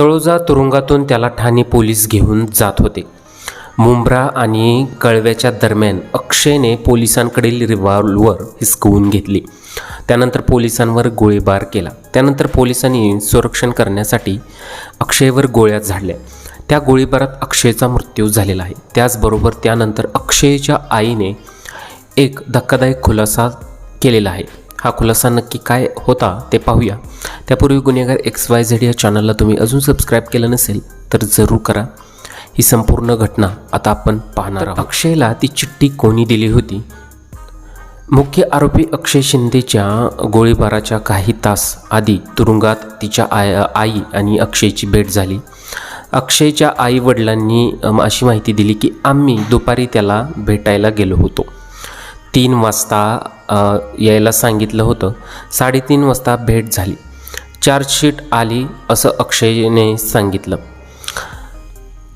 तळोजा तुरुंगातून त्याला ठाणे पोलीस घेऊन जात होते. मुंब्रा आणि कळव्याच्या दरम्यान अक्षयने पोलिसांकडील रिव्हॉल्वर हिसकवून घेतली. त्यानंतर पोलिसांवर गोळीबार केला. त्यानंतर पोलिसांनी संरक्षण करण्यासाठी अक्षयवर गोळ्या झाडल्या. त्या गोळीबारात अक्षयचा मृत्यू झालेला आहे. त्याचबरोबर त्यानंतर अक्षयच्या आईने एक धक्कादायक खुलासा केलेला आहे. हा खुलासा नक्की काय होता ते पाहूया. त्यापूर्वी गुन्हेगार एक्स वाय झेड या चॅनलला तुम्ही अजून सबस्क्राईब केलं नसेल तर जरूर करा. ही संपूर्ण घटना आता आपण पाहणार आहोत. अक्षयला ती चिठ्ठी कोणी दिली होती? मुख्य आरोपी अक्षय शिंदेच्या गोळीबाराच्या काही तास आधी तुरुंगात तिच्या आय आई आणि अक्षयची भेट झाली. अक्षयच्या आई वडिलांनी अशी माहिती दिली की आम्ही दुपारी त्याला भेटायला गेलो होतो. तीन वाजता यायला सांगितलं होतं. साडेतीन वाजता भेट झाली. चार्जशीट आली असं अक्षयने सांगितलं.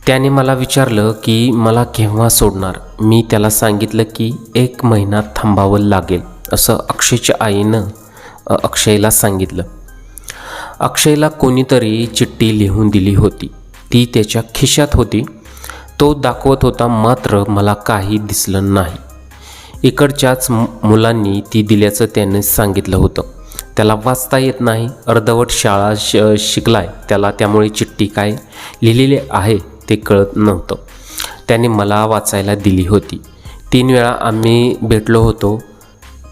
त्याने मला विचारलं की मला केव्हा सोडणार? मी त्याला सांगितलं की एक महिना थांबावं लागेल असं अक्षयच्या आईनं अक्षयला सांगितलं. अक्षयला कोणीतरी चिठ्ठी लिहून दिली होती. ती त्याच्या खिशात होती. तो दाखवत होता मात्र मला काही दिसलं नाही. इकडच्याच मु- मुलांनी ती दिल्याचं त्याने सांगितलं होतं. त्याला वाचता येत नाही. अर्धवट शाळा श शिकलाय. त्याला त्यामुळे चिठ्ठी काय लिहिलेली आहे ते कळत नव्हतं. त्याने मला वाचायला दिली होती. तीन वेळा आम्ही भेटलो होतो.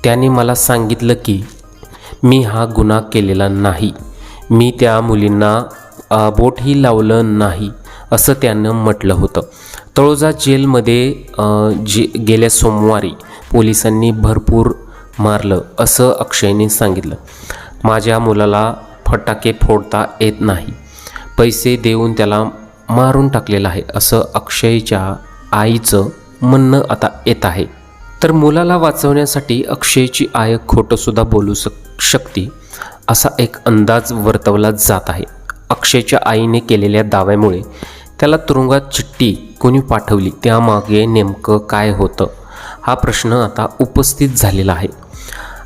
त्याने मला सांगितलं की मी हा गुन्हा केलेला नाही. मी त्या मुलींना बोटही लावलं नाही असं त्यानं म्हटलं होतं. तळोजा जेलमध्ये जे गेल्या सोमवारी पोलिसांनी भरपूर मारलं असं अक्षयने सांगितलं. माझ्या मुलाला फटाके फोडता येत नाही. पैसे देऊन त्याला मारून टाकलेलं आहे असं अक्षयच्या आईचं म्हणणं आता येत आहे. तर मुलाला वाचवण्यासाठी अक्षयची आय खोटंसुद्धा बोलू शक शकते असा एक अंदाज वर्तवला जात आहे. अक्षयच्या आईने केलेल्या दाव्यामुळे त्याला तुरुंगात चिठ्ठी कोणी पाठवली त्यामागे नेमकं काय होतं हा प्रश्न आता उपस्थित झालेला आहे.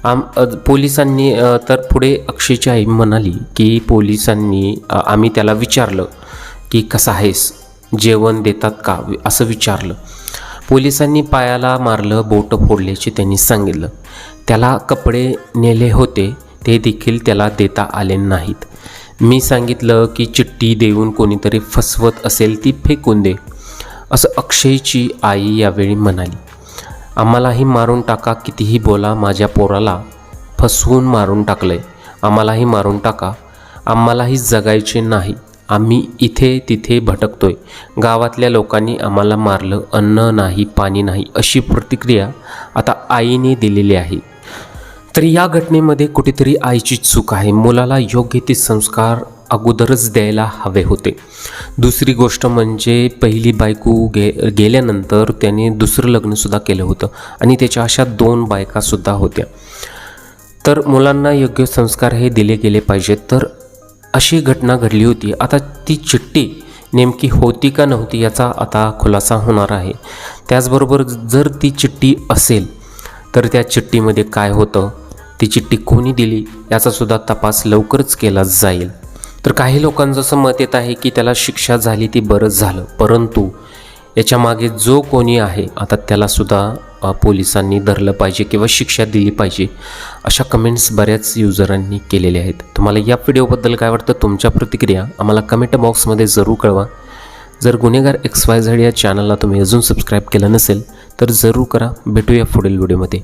आम पोलिसांनी तर पुढे अक्षयची आई म्हणाली की पोलिसांनी आम्ही त्याला विचारलं की कसा आहेस? जेवण देतात का? असं विचारलं. पोलिसांनी पायाला मारलं बोटं फोडल्याचे त्यांनी सांगितलं. त्याला कपडे नेले होते ते देखील त्याला देता आले नाहीत. मी सांगितलं की चिठ्ठी देऊन कोणीतरी फसवत असेल ती फेकून दे असं अक्षयची आई यावेळी म्हणाली. आम्हालाही मारून टाका कितीही बोला माझ्या पोराला. फसवून मारून टाकलंय आम्हालाही मारून टाका. आम्हालाही जगायचे नाही. आम्ही इथे तिथे भटकतोय. गावातल्या लोकांनी आम्हाला मारलं. अन्न नाही पाणी नाही अशी प्रतिक्रिया आता आईने दिलेली आहे. तर या घटनेमध्ये कुठेतरी आईची चूक आहे. मुलाला योग्य ते संस्कार अगोदरच द्यायला हवे होते. दुसरी गोष्ट म्हणजे पहिली बायको गे गेल्यानंतर त्याने दुसरं लग्नसुद्धा केलं होतं आणि त्याच्या अशा दोन बायकासुद्धा होत्या. तर मुलांना योग्य संस्कार हे दिले गेले पाहिजेत. तर अशी घटना घडली होती. आता ती चिठ्ठी नेमकी होती का नव्हती याचा आता खुलासा होणार आहे. त्याचबरोबर जर ती चिठ्ठी असेल तर त्या चिठ्ठीमध्ये काय होतं? ती चिठ्ठी कोणी दिली? याचासुद्धा तपास लवकरच केला जाईल. तर काही लोकांचं असं मत येत आहे की त्याला शिक्षा झाली ती बरंच झालं. परंतु याच्या मागे जो कोणी आहे आता त्यालासुद्धा पोलिसांनी धरलं पाहिजे किंवा शिक्षा दिली पाहिजे अशा कमेंट्स बऱ्याच युजरांनी केलेल्या आहेत. तुम्हाला या व्हिडिओबद्दल काय वाटतं? तुमच्या प्रतिक्रिया आम्हाला कमेंट बॉक्समध्ये जरूर कळवा. जर गुन्हेगार एक्स वाय झेड या चॅनलला तुम्ही अजून सबस्क्राईब केलं नसेल तर जरूर करा. भेटूया पुढील व्हिडिओमध्ये